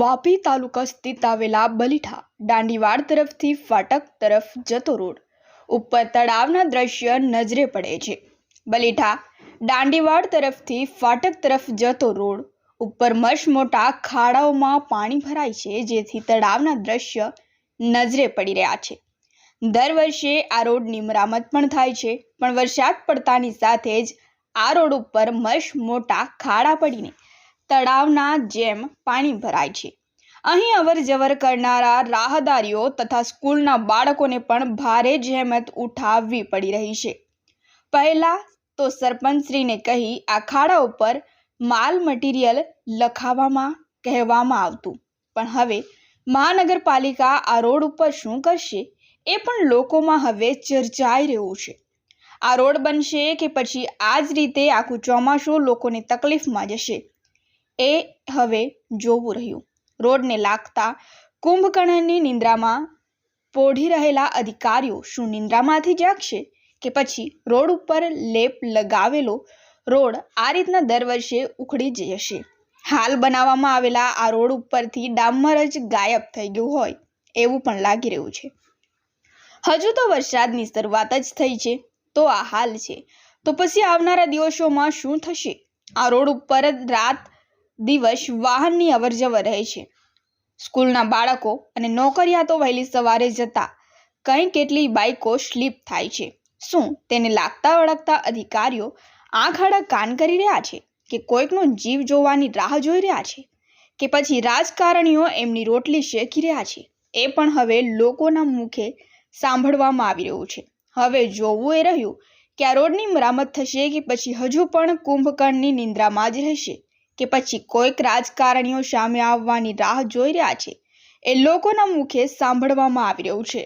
વાપી તાલુકા સ્થિત આવેલા બલીઠા દાંડીવાડ તરફથી ફાટક તરફ જતો રોડ. ઉપર તળાવના દ્રશ્ય નજરે પડે છે. બલીઠા દાંડીવાડ તરફથી ફાટક તરફ જતો રોડ ઉપર મશ મોટા ખાડાઓમાં પાણી ભરાય છે, જેથી તળાવના દ્રશ્ય નજરે પડી રહ્યા છે. દર વર્ષે આ રોડની મરામત પણ થાય છે, પણ વરસાદ પડતાની સાથે જ આ રોડ ઉપર મશ મોટા ખાડા પડીને તળાવના જેમ પાણી ભરાય છે. અહીં અવર જવર કરનારા રાહદારીઓ તથા સ્કૂલના બાળકોને પણ ભારે જહેમત ઉઠાવવી પડી રહી છે. પહેલા તો સરપંચશ્રીને કહી આ ખાડા ઉપર માલ મટીરિયલ લખાવવામાં કહેવામાં આવતું. પણ હવે મહાનગરપાલિકા આ રોડ ઉપર શું કરશે એ પણ લોકોમાં હવે ચર્ચાઈ રહ્યું છે. આ રોડ બનશે કે પછી આ જ રીતે આખું ચોમાસું લોકોને તકલીફમાં જશે? એ હવે જોવું રહ્યું. રોડને લાગતા કુંભકર્ણની નિંદ્રામાં પોઢી રહેલા અધિકારીઓ શું નિંદ્રામાંથી જાગશે કે પછી રોડ ઉપર લેપ લગાવેલો રોડ આ રીતના દર વર્ષે ઉખડી જશે? હાલ બનાવવામાં આવેલા આ રોડ ઉપરથી ડામર જ ગાયબ થઈ ગયું હોય એવું પણ લાગી રહ્યું છે. હજુ તો વરસાદની શરૂઆત જ થઈ છે, તો આ હાલ છે. તો પછી આવનારા દિવસોમાં શું થશે? આ રોડ ઉપર રાત દિવસ વાહનની અવરજવર રહે છે. સ્કૂલના બાળકો અને નોકરિયાતો વહેલી સવારે જતા કંઈ કેટલી બાઇકો સ્લીપ થાય છે. શું તેને લાગતા વળગતા અધિકારીઓ આંખ આડા કાન કરી રહ્યા છે કે કોઈકનો જીવ જોવાની રાહ જોઈ રહ્યા છે? કે પછી રાજકારણીઓ એમની રોટલી શેકી રહ્યા છે? એ પણ હવે લોકોના મુખે સાંભળવામાં આવી રહ્યું છે. હવે જોવું એ રહ્યું કે આ રોડની મરામત થશે કે પછી હજુ પણ કુંભકર્ણની નિંદ્રામાં જ રહેશે. કે પછી કોઈક રાજકારણીઓ સામે આવવાની રાહ જોઈ રહ્યા છે એ લોકોના મુખે સાંભળવામાં આવી રહ્યું છે.